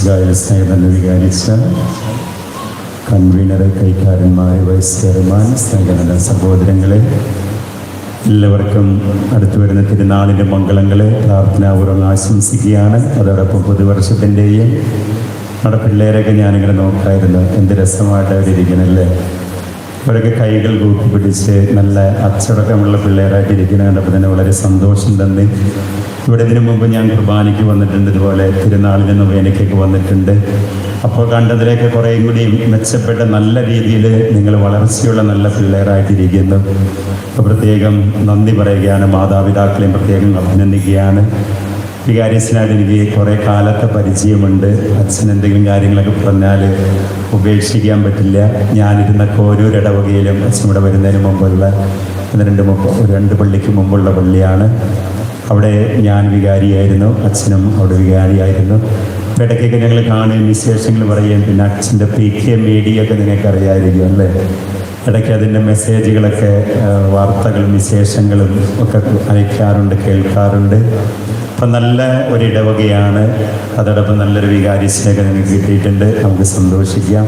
Israel സ്നേഹം വികാരിച്ച convener കൈക്കാരന്മാർ വൈസ് ചെയർമാൻ സംഘടന സഹോദരങ്ങളെ എല്ലാവർക്കും അടുത്തു വരുന്ന തിരുനാളിന്റെ മംഗളങ്ങളെ പ്രാർത്ഥനാപൂർവം ആശംസിക്കുകയാണ്. അതോടൊപ്പം പുതുവർഷത്തിന്റെയും നമ്മുടെ പിള്ളേരൊക്കെ ഞാനിങ്ങനെ നോക്കായിരുന്നു. എന്ത് രസമായിട്ട് അവരിയ്ക്കണല്ലേ അവരൊക്കെ കൈകൾ കൂപ്പി പിടിച്ച് നല്ല അച്ചടക്കമുള്ള പിള്ളേരായിട്ട് ഇരിക്കുന്നത് കണ്ടപ്പോൾ തന്നെ വളരെ സന്തോഷം തന്നെ. ഇവിടെ ഇതിനു മുമ്പ് ഞാൻ കുർബാനയ്ക്ക് വന്നിട്ടുണ്ട് ഇതുപോലെ തിരുനാളിന് നൊവേനയ്ക്കൊക്കെ വന്നിട്ടുണ്ട്. അപ്പോൾ കണ്ടതിലേക്ക് കുറേയും കൂടി മെച്ചപ്പെട്ട നല്ല രീതിയിൽ നിങ്ങൾ വളർച്ചയുള്ള നല്ല പിള്ളേരായിട്ടിരിക്കുന്നു പ്രത്യേകം നന്ദി പറയുകയാണ് മാതാപിതാക്കളെയും പ്രത്യേകം അഭിനന്ദിക്കുകയാണ്. വികാരിയസിനായിട്ട് എനിക്ക് കുറേ കാലത്തെ പരിചയമുണ്ട്. അച്ഛൻ എന്തെങ്കിലും കാര്യങ്ങളൊക്കെ പറഞ്ഞാൽ ഉപേക്ഷിക്കാൻ പറ്റില്ല. ഞാനിരുന്ന കോരൂർ ഇടവകയിലും അച്ഛൻ ഇവിടെ വരുന്നതിന് മുമ്പുള്ള രണ്ട് മുമ്പ് രണ്ട് പള്ളിക്ക് മുമ്പുള്ള പള്ളിയാണ്. അവിടെ ഞാൻ വികാരിയായിരുന്നു. അച്ഛനും അവിടെ വികാരിയായിരുന്നു. ഇടയ്ക്കൊക്കെ ഞങ്ങൾ കാണുകയും വിശേഷങ്ങൾ പറയുകയും പിന്നെ അച്ഛന്റെ പി കെ മീഡിയൊക്കെ നിങ്ങൾക്ക് അറിയാതിരിക്കും അല്ലേ? ഇടയ്ക്ക് അതിന്റെ മെസ്സേജുകളൊക്കെ വാർത്തകളും വിശേഷങ്ങളും ഒക്കെ അയക്കാറുണ്ട് കേൾക്കാറുണ്ട്. അപ്പം നല്ല ഒരു ഇടവകയാണ് അതോടൊപ്പം നല്ലൊരു വികാരി സ്നേഹം നിങ്ങൾക്ക് കിട്ടിയിട്ടുണ്ട്. നമുക്ക് സന്തോഷിക്കാം.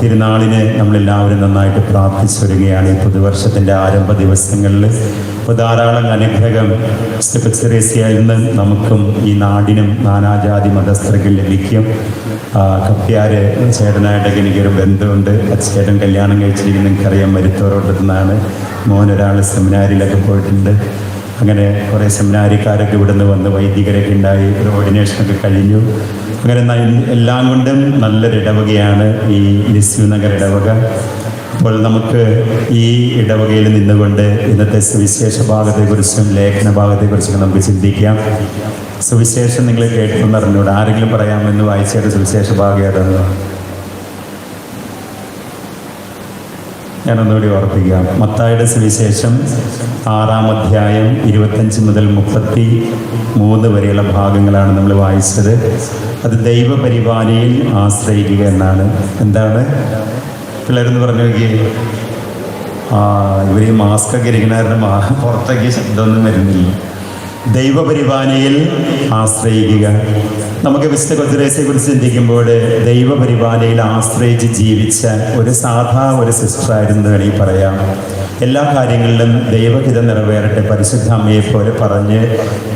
തിരുനാളിനെ നമ്മളെല്ലാവരും നന്നായിട്ട് പ്രാർത്ഥിച്ചു വരികയാണ് ഈ പുതുവർഷത്തിന്റെ ആരംഭ ദിവസങ്ങളിൽ. അപ്പോൾ ധാരാളം അനുഗ്രഹം. സെക്രട്ടേറിയസിൽ ഇന്ന് നമുക്കും ഈ നാടിനും നാനാജാതി മതസ്ഥർക്ക് ലഭിക്കും. കപ്പ്യാര് ചേട്ടനായിട്ടൊക്കെ എനിക്കൊരു ബന്ധമുണ്ട്. ചേട്ടൻ കല്യാണം കഴിച്ചിരിക്കുന്ന എനിക്കറിയാം മരുത്തോരോട്ടത്തു നിന്നാണ് മോനൊരാൾ സെമിനാരിലൊക്കെ പോയിട്ടുണ്ട്. അങ്ങനെ കുറേ സെമിനാരിക്കാരൊക്കെ ഇവിടുന്ന് വന്ന് വൈദികരൊക്കെ ഉണ്ടായി ഒരു ഓർഡിനേഷനൊക്കെ കഴിഞ്ഞു. അങ്ങനെ എല്ലാം കൊണ്ടും നല്ലൊരു ഇടവകയാണ് ഈ ലിസ്യു നഗർ ഇടവക. അപ്പോൾ നമുക്ക് ഈ ഇടവകയിൽ നിന്നുകൊണ്ട് ഇന്നത്തെ സുവിശേഷ ഭാഗത്തെക്കുറിച്ചും ലേഖന ഭാഗത്തെക്കുറിച്ചൊക്കെ നമുക്ക് ചിന്തിക്കാം. സുവിശേഷം നിങ്ങൾ കേട്ടെന്ന് അറിഞ്ഞൂടെ. ആരെങ്കിലും പറയാമെന്ന് വായിച്ചേണ്ട സുവിശേഷ ഭാഗം ഏതാണ് ഞാനൊന്നുകൂടി ഓർപ്പിക്കാം. മത്തായുടെ സുവിശേഷം ആറാം അധ്യായം ഇരുപത്തഞ്ച് മുതൽ മുപ്പത്തി മൂന്ന് വരെയുള്ള ഭാഗങ്ങളാണ് നമ്മൾ വായിച്ചത്. അത് ദൈവപരിപാലയിൽ ആശ്രയിക്കുക എന്നാണ്. എന്താണ്? പിള്ളേരെന്ന് പറഞ്ഞു നോക്കിയേ. ഇവർ ഈ മാസ്ക് ഒക്കെ ഇരിക്കണ കാരണം പുറത്തേക്ക് ശബ്ദമൊന്നും വരുന്നില്ല. ദൈവപരിപാലനയിൽ ആശ്രയിക്കുക. നമുക്ക് വിശുദ്ധ കൊച്ചുരേശയെ കുറിച്ച് ചിന്തിക്കുമ്പോൾ ദൈവപരിപാലനയിൽ ആശ്രയിച്ച് ജീവിച്ച ഒരു സാധാ ഒരു സിസ്റ്ററായിരുന്നു എന്ന് വേണമെങ്കിൽ പറയാം. എല്ലാ കാര്യങ്ങളിലും ദൈവഹിതം നിറവേറട്ടെ പരിശുദ്ധ അമ്മയെ പോലെ പറഞ്ഞ്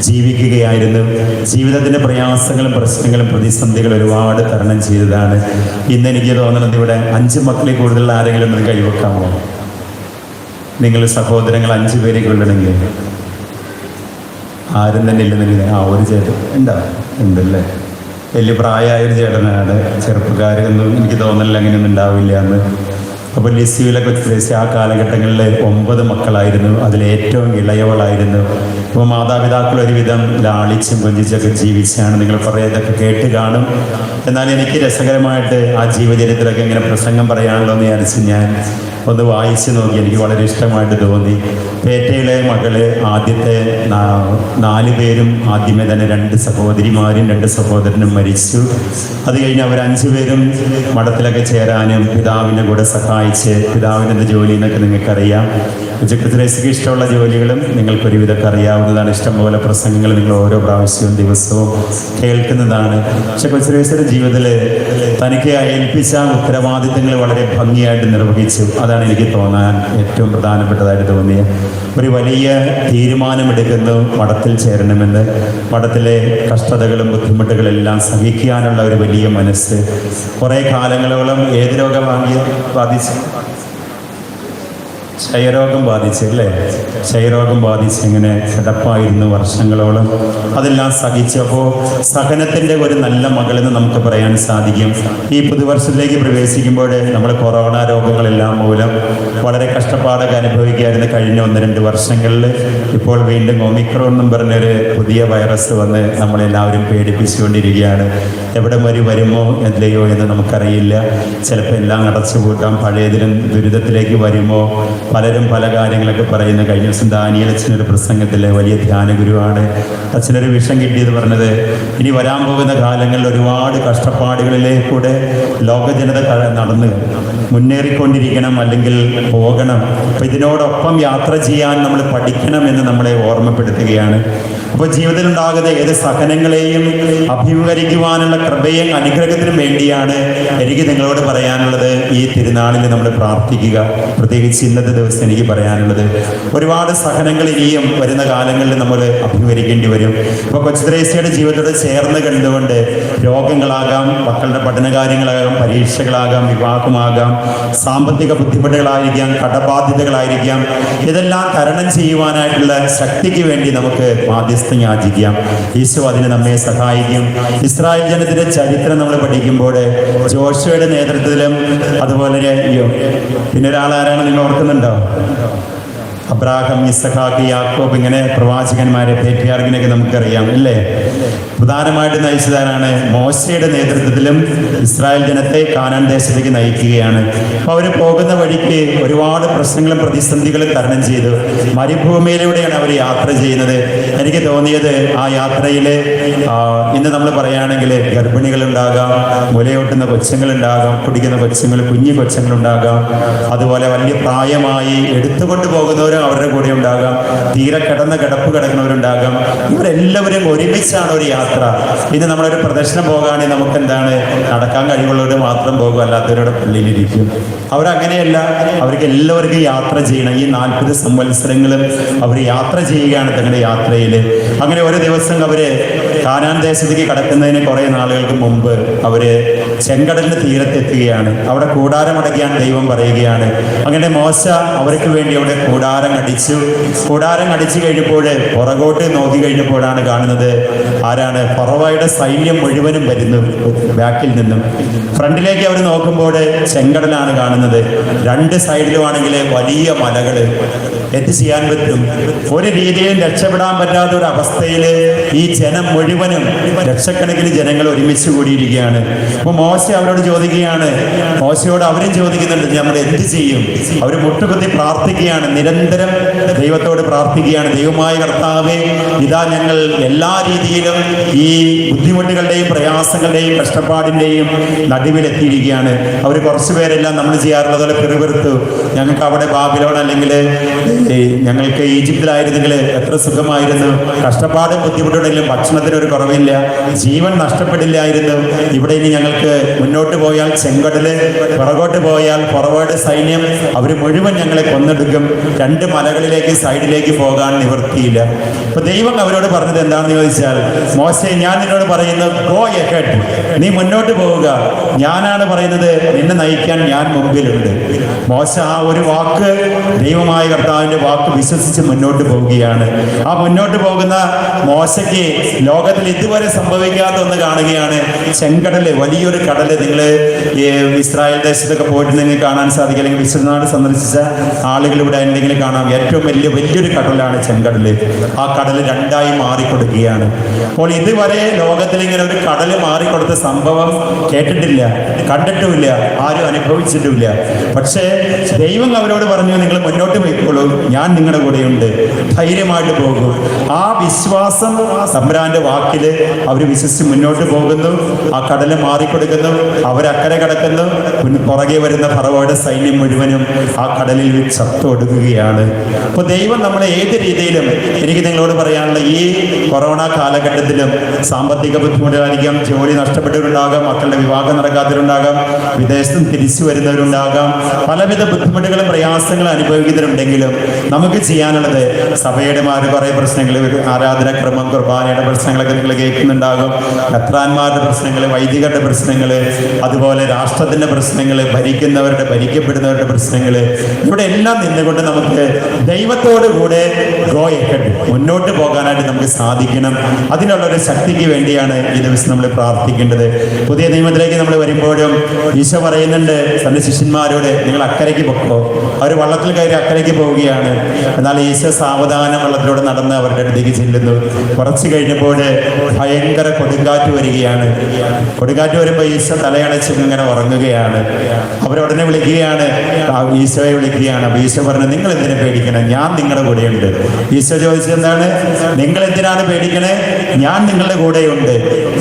ജീവിക്കുകയായിരുന്നു. ജീവിതത്തിന്റെ പ്രയാസങ്ങളും പ്രശ്നങ്ങളും പ്രതിസന്ധികളും ഒരുപാട് തരണം ചെയ്തതാണ്. ഇന്ന് എനിക്ക് തോന്നുന്നത് ഇവിടെ അഞ്ച് മക്കളിൽ കൂടുതൽ ആരെങ്കിലും ഒന്ന് കൈവെക്കാമോ നിങ്ങൾ സഹോദരങ്ങൾ അഞ്ച് പേരെ കൊള്ളണമെങ്കിൽ ആരും തന്നെ ഇല്ലെന്നില്ല ആ ഒരു ചേട്ടൻ ഉണ്ടോ ഉണ്ടല്ലേ? വലിയ പ്രായമായ ഒരു ചേട്ടനാണ്. ചെറുപ്പക്കാരൊന്നും എനിക്ക് തോന്നലില്ല അങ്ങനെയൊന്നും ഉണ്ടാവില്ല എന്ന്. അപ്പോൾ ലിസ്യുവിലൊക്കെ വെച്ച് ആ കാലഘട്ടങ്ങളിൽ ഒമ്പത് മക്കളായിരുന്നു. അതിൽ ഏറ്റവും ഇളയവളായിരുന്നു. അപ്പോൾ മാതാപിതാക്കൾ ഒരുവിധം ലാളിച്ചും കൊഞ്ചിച്ചൊക്കെ ജീവിച്ചാണ്. നിങ്ങൾ കുറേ ഇതൊക്കെ കേട്ട് കാണും. എന്നാൽ എനിക്ക് രസകരമായിട്ട് ആ ജീവചരിത്രമൊക്കെ ഇങ്ങനെ പ്രസംഗം പറയാനുള്ളൂ എന്ന് വിചാരിച്ച് ഞാൻ ഒന്ന് വായിച്ചു നോക്കി. എനിക്ക് വളരെ ഇഷ്ടമായിട്ട് തോന്നി. പേറ്റയിലെ മകൾ ആദ്യത്തെ നാല് പേരും ആദ്യമേ തന്നെ രണ്ട് സഹോദരിമാരും രണ്ട് സഹോദരനും മരിച്ചു. അത് കഴിഞ്ഞ് അവർ അഞ്ചു പേരും മഠത്തിലൊക്കെ ചേരാനും പിതാവിനെ കൂടെ സഹായിച്ച് പിതാവിന്റെ ജോലി എന്നൊക്കെ നിങ്ങൾക്കറിയാം. ഉച്ചക്കത്തിലേക്ക് ഇഷ്ടമുള്ള ജോലികളും നിങ്ങൾക്ക് ഒരുവിധമൊക്കെ അറിയാവുന്നതാണ്. ഇഷ്ടംപോലെ പ്രസംഗങ്ങൾ നിങ്ങൾ ഓരോ പ്രാവശ്യവും ദിവസവും കേൾക്കുന്നതാണ്. പക്ഷെ കൊച്ചുരേശ്വര ജീവിതത്തിൽ തനിക്ക് ഏൽപ്പിച്ച ഉത്തരവാദിത്തങ്ങൾ വളരെ ഭംഗിയായിട്ട് നിർവഹിച്ചു. അതാണ് എനിക്ക് തോന്നാൻ ഏറ്റവും പ്രധാനപ്പെട്ടതായിട്ട് തോന്നിയത്. ഒരു വലിയ തീരുമാനമെടുക്കുന്നു മഠത്തിൽ ചേരണമെന്ന്. മഠത്തിലെ കഷ്ടതകളും ബുദ്ധിമുട്ടുകളും എല്ലാം സഹിക്കാനുള്ള ഒരു വലിയ മനസ്സ്. കുറേ കാലങ്ങളോളം ഏത് രോഗം ബാധിച്ചു? ക്ഷയരോഗം ബാധിച്ച് അല്ലേ ക്ഷയരോഗം ബാധിച്ച് ഇങ്ങനെ കിടപ്പായിരുന്നു വർഷങ്ങളോളം. അതെല്ലാം സഹിച്ചപ്പോൾ സഹനത്തിന്റെ ഒരു നല്ല മകളെന്ന് നമുക്ക് പറയാൻ സാധിക്കും. ഈ പുതുവർഷത്തിലേക്ക് പ്രവേശിക്കുമ്പോൾ നമ്മൾ കൊറോണ രോഗങ്ങളെല്ലാം മൂലം വളരെ കഷ്ടപ്പാടൊക്കെ അനുഭവിക്കുകയായിരുന്നു കഴിഞ്ഞ ഒന്ന് രണ്ട് വർഷങ്ങളിൽ. ഇപ്പോൾ വീണ്ടും ഒമിക്രോൺ എന്നും പറഞ്ഞൊരു പുതിയ വൈറസ് വന്ന് നമ്മളെല്ലാവരും പേടിപ്പിച്ചുകൊണ്ടിരിക്കുകയാണ്. എവിടെ വരി വരുമോ എന്തിലെയോ എന്ന് നമുക്കറിയില്ല. ചിലപ്പോൾ എല്ലാം അടച്ചുപൂട്ടാം. പഴയതിലും ദുരിതത്തിലേക്ക് വരുമോ? പലരും പല കാര്യങ്ങളൊക്കെ പറയുന്നു. കഴിഞ്ഞ ദിവസം ദാനിയൽ അച്ഛനൊരു പ്രസംഗത്തിലെ വലിയ ധ്യാന ഗുരുവാണ്. അച്ഛനൊരു വിഷം കിട്ടിയത് പറഞ്ഞത് ഇനി വരാൻ പോകുന്ന കാലങ്ങളിൽ ഒരുപാട് കഷ്ടപ്പാടുകളിലേക്കൂടെ ലോക ജനത നടന്ന് മുന്നേറിക്കൊണ്ടിരിക്കണം അല്ലെങ്കിൽ പോകണം. അപ്പം ഇതിനോടൊപ്പം യാത്ര ചെയ്യാൻ നമ്മൾ പഠിക്കണം എന്ന് നമ്മളെ ഓർമ്മപ്പെടുത്തുകയാണ്. അപ്പോൾ ജീവിതത്തിൽ ഉണ്ടാകുന്ന ഏത് സഹനങ്ങളെയും അഭിമുഖീകരിക്കുവാനുള്ള കൃപയും അനുഗ്രഹത്തിനും വേണ്ടിയാണ് എനിക്ക് നിങ്ങളോട് പറയാനുള്ളത് ഈ തിരുനാളിൽ നമ്മൾ പ്രാർത്ഥിക്കുക. പ്രത്യേകിച്ച് ഇന്നത്തെ ദിവസം എനിക്ക് പറയാനുള്ളത് ഒരുപാട് സഹനങ്ങൾ ഇനിയും വരുന്ന കാലങ്ങളിൽ നമ്മൾ അഭിമുഖീകരിക്കേണ്ടി വരും. ഇപ്പോൾ കൊച്ചുത്രേസ്യയുടെ ജീവിതത്തോട് ചേർന്ന് കണ്ടുകൊണ്ട് രോഗങ്ങളാകാം മക്കളുടെ പഠനകാര്യങ്ങളാകാം പരീക്ഷകളാകാം വിവാഹമാകാം സാമ്പത്തിക ബുദ്ധിമുട്ടുകളായിരിക്കാം കടബാധ്യതകളായിരിക്കാം. ഇതെല്ലാം തരണം ചെയ്യുവാനായിട്ടുള്ള ശക്തിക്ക് വേണ്ടി നമുക്ക് മാധ്യസ്ഥം യാചിക്കാം ഈശോ അതിന് നമ്മെ സഹായിക്കും. ഇസ്രായേൽ ജനത്തിന്റെ ചരിത്രം നമ്മൾ പഠിക്കുമ്പോൾ ജോഷയുടെ നേതൃത്വത്തിലും അതുപോലെ പിന്നെ പിന്നെ ഒരാളാരാണ് നിങ്ങൾ ഓർക്കുന്നുണ്ടോ? അബ്രാഹം ഇസഹാക്ക് യാക്കോബ് ഇങ്ങനെ പ്രവാചകന്മാരെ പേറ്റിയാർഗിനെയൊക്കെ നമുക്കറിയാം അല്ലേ പ്രധാനമായിട്ട് നയിച്ചതാരാണ്? മോശയുടെ നേതൃത്വത്തിലും ഇസ്രായേൽ ജനത്തെ കാനാൻ ദേശത്തേക്ക് നയിക്കുകയാണ്. അപ്പോൾ അവർ പോകുന്ന വഴിക്ക് ഒരുപാട് പ്രശ്നങ്ങളും പ്രതിസന്ധികളും തരണം ചെയ്തു. മരുഭൂമിയിലൂടെയാണ് അവർ യാത്ര ചെയ്യുന്നത്. എനിക്ക് തോന്നിയത് ആ യാത്രയിൽ ഇന്ന് നമ്മൾ പറയുകയാണെങ്കിൽ ഗർഭിണികളുണ്ടാകാം മുലയൂട്ടുന്ന കൊച്ചുങ്ങളുണ്ടാകാം കുടിക്കുന്ന കൊച്ചുങ്ങൾ കുഞ്ഞു കൊച്ചുങ്ങളുണ്ടാകാം. അതുപോലെ വലിയ പ്രായമായി എടുത്തുകൊണ്ട് പോകുന്നവരും അവരുടെ കൂടെ ഉണ്ടാകാം. തീരെ കിടന്ന കിടപ്പ് കിടക്കുന്നവരുണ്ടാകാം. ഇവരെല്ലാവരും ഒരുമിച്ചാണ് ഒരു യാത്ര. ഇനി നമ്മളൊരു പ്രദർശനം പോകുകയാണെങ്കിൽ നമുക്ക് എന്താണ് നടക്കാൻ കഴിവുള്ളവർ മാത്രം പോകും അല്ലാത്തവരുടെ പള്ളിയിലിരിക്കും. അവരങ്ങനെയല്ല അവർക്ക് എല്ലാവർക്കും യാത്ര ചെയ്യണം. ഈ നാൽപ്പത് സംവത്സരങ്ങളും അവർ യാത്ര ചെയ്യുകയാണ് തങ്ങളുടെ യാത്രയിൽ അങ്ങനെ ഒരു ദിവസം അവർ കാനാൻ ദേശത്തേക്ക് കടക്കുന്നതിന് കുറെ നാളുകൾക്ക് മുമ്പ് അവർ ചെങ്കടലിന് തീരത്തെത്തുകയാണ്. അവിടെ കൂടാരം അടയ്ക്കാൻ ദൈവം പറയുകയാണ്. അങ്ങനെ മോശ അവർക്ക് വേണ്ടി അവിടെ കൂടാരം അടിച്ചു. കൂടാരം അടിച്ചു കഴിഞ്ഞപ്പോൾ പുറകോട്ട് നോക്കി കഴിഞ്ഞപ്പോഴാണ് കാണുന്നത് ആരാണ്? ഫറവായുടെ സൈന്യം മുഴുവനും വരുന്നു ബാക്കിൽ നിന്നും. ഫ്രണ്ടിലേക്ക് അവർ നോക്കുമ്പോൾ ചെങ്കടലാണ് കാണുന്നത്. രണ്ട് സൈഡിലുമാണെങ്കിൽ വലിയ മലകൾ. എന്ത് ചെയ്യാൻ പറ്റും? ഒരു രീതിയിലും രക്ഷപ്പെടാൻ പറ്റാത്ത ഒരു അവസ്ഥയിൽ ഈ ജനം മുഴുവനും ലക്ഷക്കണക്കിന് ജനങ്ങൾ ഒരുമിച്ച് കൂടിയിരിക്കുകയാണ്. അപ്പൊ മോശ അവരോട് ചോദിക്കുകയാണ്. മോശയോട് അവരും ചോദിക്കുന്നുണ്ട് നമ്മൾ എന്ത് ചെയ്യും? അവർ മുട്ടുകുത്തി പ്രാർത്ഥിക്കുകയാണ്. നിരന്തരം ദൈവത്തോട് പ്രാർത്ഥിക്കുകയാണ്. ദൈവമായ കർത്താവെ ഇതാ ഞങ്ങൾ എല്ലാ രീതിയിലും ഈ ബുദ്ധിമുട്ടുകളുടെയും പ്രയാസങ്ങളുടെയും കഷ്ടപ്പാടിന്റെയും നടുവിലെത്തിയിരിക്കുകയാണ്. അവർ കുറച്ചുപേരെല്ലാം നമ്മൾ ചെയ്യാറുള്ളതുപോലെ പിറുപിറുത്തു. ഞങ്ങൾക്ക് അവിടെ ബാബിലോൺ അല്ലെങ്കിൽ ഞങ്ങൾക്ക് ഈജിപ്തിലായിരുന്നെങ്കിൽ എത്ര സുഖമായിരുന്നു. കഷ്ടപ്പാടും ബുദ്ധിമുട്ടുണ്ടെങ്കിലും ഭക്ഷണത്തിന് ഒരു കുറവില്ല. ജീവൻ നഷ്ടപ്പെടില്ലായിരുന്നു. ഇവിടെ ഇനി ഞങ്ങൾക്ക് മുന്നോട്ട് പോയാൽ ചെങ്കടൽ പുറകോട്ട് പോയാൽ പുറകോട്ട് സൈന്യം അവർ മുഴുവൻ ഞങ്ങളെ കൊന്നെടുക്കും. രണ്ട് മലകളിലേക്ക് സൈഡിലേക്ക് പോകാൻ നിവൃത്തിയില്ല. അപ്പൊ ദൈവം അവരോട് പറഞ്ഞത് എന്താണെന്ന് ചോദിച്ചാൽ മോശെ ഞാൻ നിന്നോട് പറയുന്നത് ഗോ എഹെഡ് നീ മുന്നോട്ട് പോവുക. ഞാനാണ് പറയുന്നത് നിന്നെ നയിക്കാൻ ഞാൻ മുമ്പിലുണ്ട്. മോശ ആ ഒരു വാക്ക് ദൈവമായ കർത്താവിന്റെ വാക്ക് വിശ്വസിച്ച് മുന്നോട്ട് പോവുകയാണ് ആ മുന്നോട്ട് പോകുന്ന മോശയ്ക്ക് ലോകത്തിൽ ഇതുവരെ സംഭവിക്കാത്ത ഒന്ന് കാണുകയാണ്. ചെങ്കടൽ വലിയൊരു കടൽ നിങ്ങൾ ഇസ്രായേൽ ദേശത്തൊക്കെ പോയിട്ട് നിങ്ങൾക്ക് കാണാൻ സാധിക്കും. അല്ലെങ്കിൽ വിശ്വനാട് സന്ദർശിച്ച ആളുകൾ ഇവിടെ എന്തെങ്കിലും കാണാം. ഏറ്റവും വലിയ വലിയൊരു കടലാണ് ചെങ്കടൽ. ആ കടൽ രണ്ടായി മാറിക്കൊടുക്കുകയാണ്. അപ്പോൾ ഇതുവരെ ലോകത്തിൽ ഇങ്ങനെ ഒരു കടൽ മാറിക്കൊടുത്ത സംഭവം കേട്ടിട്ടില്ല. കണ്ടിട്ടുമില്ല. ആരും അനുഭവിച്ചിട്ടുമില്ല. പക്ഷേ ദൈവം അവരോട് പറഞ്ഞു നിങ്ങൾ മുന്നോട്ട് പോയിക്കോളൂ. ഞാൻ നിങ്ങളുടെ കൂടെയുണ്ട്. ധൈര്യമായിട്ട് പോകും. ആ വിശ്വാസം തമ്പുരാന്റെ വാക്കിൽ അവർ വിശ്വസിച്ച് മുന്നോട്ട് പോകുന്നു. ആ കടൽ മാറിക്കൊടുക്കുന്നു. അവരക്കരെ കിടക്കുന്നു. പുറകെ വരുന്ന ഭറവയുടെ സൈന്യം മുഴുവനും ആ കടലിൽ ചത്തൊടുക്കുകയാണ് അപ്പൊ ദൈവം നമ്മളെ ഏത് രീതിയിലും എനിക്ക് നിങ്ങളോട് പറയാനുള്ള ഈ കൊറോണ കാലഘട്ടത്തിലും സാമ്പത്തിക ബുദ്ധിമുട്ടുകളായിരിക്കാം ജോലി നഷ്ടപ്പെട്ടവരുണ്ടാകാം മക്കളുടെ വിവാഹം നടക്കാത്തവരുണ്ടാകാം വിദേശത്തും തിരിച്ചു വരുന്നവരുണ്ടാകാം പലവിധ ബുദ്ധിമുട്ടുകളും പ്രയാസങ്ങളും അനുഭവിക്കുന്നവരുണ്ടെങ്കിലും നമുക്ക് ചെയ്യാനുള്ളത് സഭയുടെ മാർ കുറേ പ്രശ്നങ്ങൾ ആരാധനക്രമം കുർബാനയുടെ പ്രശ്നങ്ങളൊക്കെ നിങ്ങൾ കേൾക്കുന്നുണ്ടാകും. ഖത്രാന്മാരുടെ പ്രശ്നങ്ങൾ വൈദികരുടെ പ്രശ്നങ്ങൾ അതുപോലെ രാഷ്ട്രത്തിന്റെ പ്രശ്നങ്ങൾ ഭരിക്കുന്നവരുടെ ഭരിക്കപ്പെടുന്നവരുടെ പ്രശ്നങ്ങൾ. ഇവിടെ എല്ലാം നിന്നുകൊണ്ട് നമുക്ക് ദൈവത്തോട് കൂടെ ഗോയക്കട്ട് മുന്നോട്ട് പോകാനായിട്ട് നമുക്ക് സാധിക്കണം. അതിനുള്ള ഒരു ശക്തിക്ക് വേണ്ടിയാണ് ഈ ദിവസം നമ്മൾ പ്രാർത്ഥിക്കേണ്ടത്. പുതിയ നിയമത്തിലേക്ക് നമ്മൾ വരുമ്പോഴും ഈശോ പറയുന്നുണ്ട് തന്റെ ശിഷ്യന്മാരോട് നിങ്ങൾ അക്കരയ്ക്ക് പൊക്കോ. അവർ വള്ളത്തിൽ കയറി അക്കരയ്ക്ക് പോവുകയാണ്. എന്നാൽ ഈശോ സാവധാനം വെള്ളത്തിലൂടെ നടന്ന് അവരുടെ അടുത്തേക്ക് ചെല്ലുന്നു. കുറച്ച് കഴിഞ്ഞപ്പോൾ ഭയങ്കര കൊടുങ്കാറ്റ് വരികയാണ്. കൊടുങ്കാറ്റ് വരുമ്പോൾ ഈശോ തലയണച്ച് ഇങ്ങനെ ഉറങ്ങുകയാണ്. അവരുടനെ വിളിക്കുകയാണ് ഈശോയെ വിളിക്കുകയാണ്. അപ്പൊ ഈശോ പറഞ്ഞു നിങ്ങൾ എന്തിനെ പേടിക്കണം? ഞാൻ നിങ്ങളുടെ കൂടെയുണ്ട്. ഈശോ ചോദിച്ചത് എന്താണ്? നിങ്ങൾ എന്തിനാണ് പേടിക്കണേ? ഞാൻ നിങ്ങളുടെ കൂടെയുണ്ട്.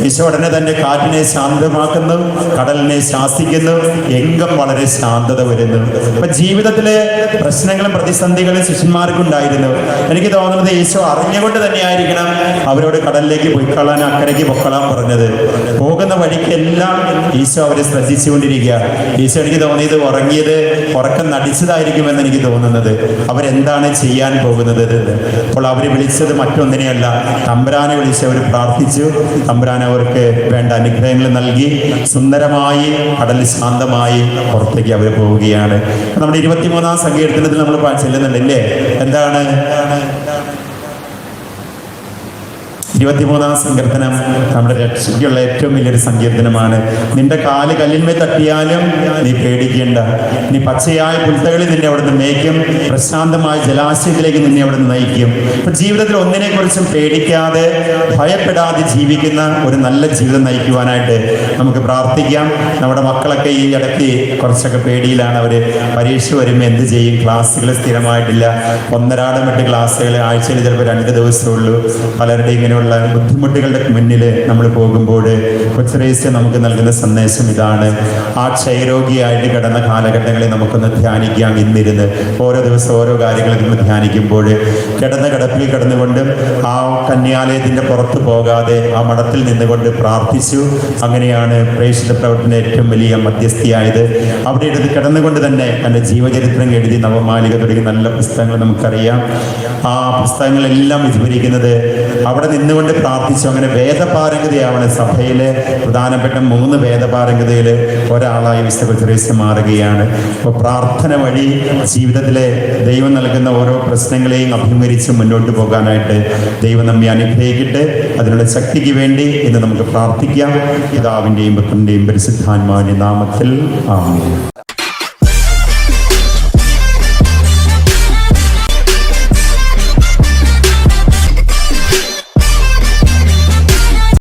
ഈശോ ഉടനെ തന്നെ കാറ്റിനെ ശാന്തമാക്കുന്നു കടലിനെ ശാസിക്കുന്നു എങ്കം വളരെ ശാന്തത വരുന്നു. അപ്പൊ ജീവിതത്തിലെ പ്രശ്നങ്ങളും പ്രതിസന്ധികളും ശിഷ്യന്മാർക്കുണ്ടായിരുന്നു. എനിക്ക് തോന്നുന്നത് യേശു അറിഞ്ഞുകൊണ്ട് തന്നെയായിരിക്കണം അവരോട് കടലിലേക്ക് പൊയ്ക്കൊള്ളാൻ അക്കരയ്ക്ക് പൊക്കളാൻ പറഞ്ഞത്. പോകുന്ന വഴിക്കെല്ലാം ഈശോ അവരെ ശ്രദ്ധിച്ചുകൊണ്ടിരിക്കുക ഈശോ എനിക്ക് തോന്നിയത് ഉറങ്ങിയത് ഉറക്കം നടിച്ചതായിരിക്കുമെന്ന് എനിക്ക് തോന്നുന്നത്. അവരെന്താണ് ചെയ്യാൻ പോകുന്നത് അപ്പോൾ അവർ വിളിച്ചത് മറ്റൊന്നിനെയല്ല. തമ്പുരാനെ വിളിച്ച് അവർ പ്രാർത്ഥിച്ചു. തമ്പുരാൻ അവർക്ക് വേണ്ട അനുഗ്രഹങ്ങൾ നൽകി. സുന്ദരമായി കടൽ ശാന്തമായി പുറത്തേക്ക് അവർ പോവുകയാണ്. നമ്മുടെ ഇരുപത്തിമൂന്നാം സങ്കീർത്തനത്തിൽ നമ്മൾ ചെല്ലുന്നുണ്ട് ചെല്ലുന്നുണ്ടല്ലേ? എന്താണ്? ഇരുപത്തിമൂന്നാം സങ്കീർത്തനം നമ്മുടെ രക്ഷയ്ക്കുള്ള ഏറ്റവും വലിയൊരു സങ്കീർത്തനമാണ്. നിന്റെ കാൽ കല്ലിന്മേൽ തട്ടിയാലും നീ പേടിക്കേണ്ട. നീ പച്ചയായ പുൽത്തകളിൽ നിന്നെ അവിടുന്ന് മേയ്ക്കും. പ്രശാന്തമായ ജലാശയത്തിലേക്ക് നിന്നെ അവിടുന്ന് നയിക്കും. അപ്പൊ ജീവിതത്തിൽ ഒന്നിനെ കുറിച്ചും പേടിക്കാതെ ഭയപ്പെടാതെ ജീവിക്കുന്ന ഒരു നല്ല ജീവിതം നയിക്കുവാനായിട്ട് നമുക്ക് പ്രാർത്ഥിക്കാം. നമ്മുടെ മക്കളൊക്കെ ഈ ഇടയ്ക്ക് കുറച്ചൊക്കെ പേടിയിലാണ്. അവർ പരീക്ഷ വരുമ്പോൾ എന്ത് ചെയ്യും? ക്ലാസ്സുകൾ സ്ഥിരമായിട്ടില്ല. ഒന്നരാടം വിട്ട് ക്ലാസ്സുകൾ ആഴ്ചയിൽ ചിലപ്പോൾ രണ്ട് ദിവസമേ ഉള്ളൂ. പലരുടെ ഇങ്ങനെയുള്ള ബുദ്ധിമുട്ടുകളുടെ മുന്നിൽ നമ്മൾ പോകുമ്പോൾ കൊച്ചറേസ്യ നമുക്ക് നൽകുന്ന സന്ദേശം ഇതാണ്. ആ ക്ഷയരോഗിയായിട്ട് കിടന്ന കാലഘട്ടങ്ങളെ നമുക്കൊന്ന് ധ്യാനിക്കാം ഇന്നിരുന്ന്. ഓരോ ദിവസം ഓരോ കാര്യങ്ങളിൽ നമ്മൾ ധ്യാനിക്കുമ്പോൾ കിടന്ന കിടപ്പിൽ കിടന്നുകൊണ്ട് ആ കന്യാലയത്തിന്റെ പുറത്ത് പോകാതെ ആ മഠത്തിൽ നിന്നുകൊണ്ട് പ്രാർത്ഥിച്ചു. അങ്ങനെയാണ് പ്രേക്ഷിത പ്രവർത്തന ഏറ്റവും വലിയ മധ്യസ്ഥിയായത്. അവിടെ എടുത്ത് കിടന്നുകൊണ്ട് തന്നെ തന്റെ ജീവചരിത്രം എഴുതി നവമാലിക തുടങ്ങിയ നല്ല പുസ്തകങ്ങൾ നമുക്കറിയാം. ആ പുസ്തകങ്ങളെല്ലാം വിസ്മരിക്കുന്നത് അവിടെ നിന്നുകൊണ്ട് പ്രാർത്ഥിച്ചു. അങ്ങനെ വേദപാരംഗതയാവണ സഭയിലെ പ്രധാനപ്പെട്ട മൂന്ന് വേദപാരംഗതയിൽ ഒരാളായി വിശുദ്ധ കൊച്ചുറേസ്യ മാറുകയാണ്. അപ്പോൾ പ്രാർത്ഥന വഴി ജീവിതത്തിലെ ദൈവം നൽകുന്ന ഓരോ പ്രശ്നങ്ങളെയും അഭിമുഖീകരിച്ച് മുന്നോട്ട് പോകാനായിട്ട് ദൈവം നമ്മെ അനുഗ്രഹിക്കട്ടെ. അതിനുള്ള ശക്തിക്ക് വേണ്ടി ഇന്ന് നമുക്ക് പ്രാർത്ഥിക്കാം. പിതാവിന്റെയും പുത്രന്റെയും പരിശുദ്ധാത്മാവിന്റെ നാമത്തിൽ ആമേൻ.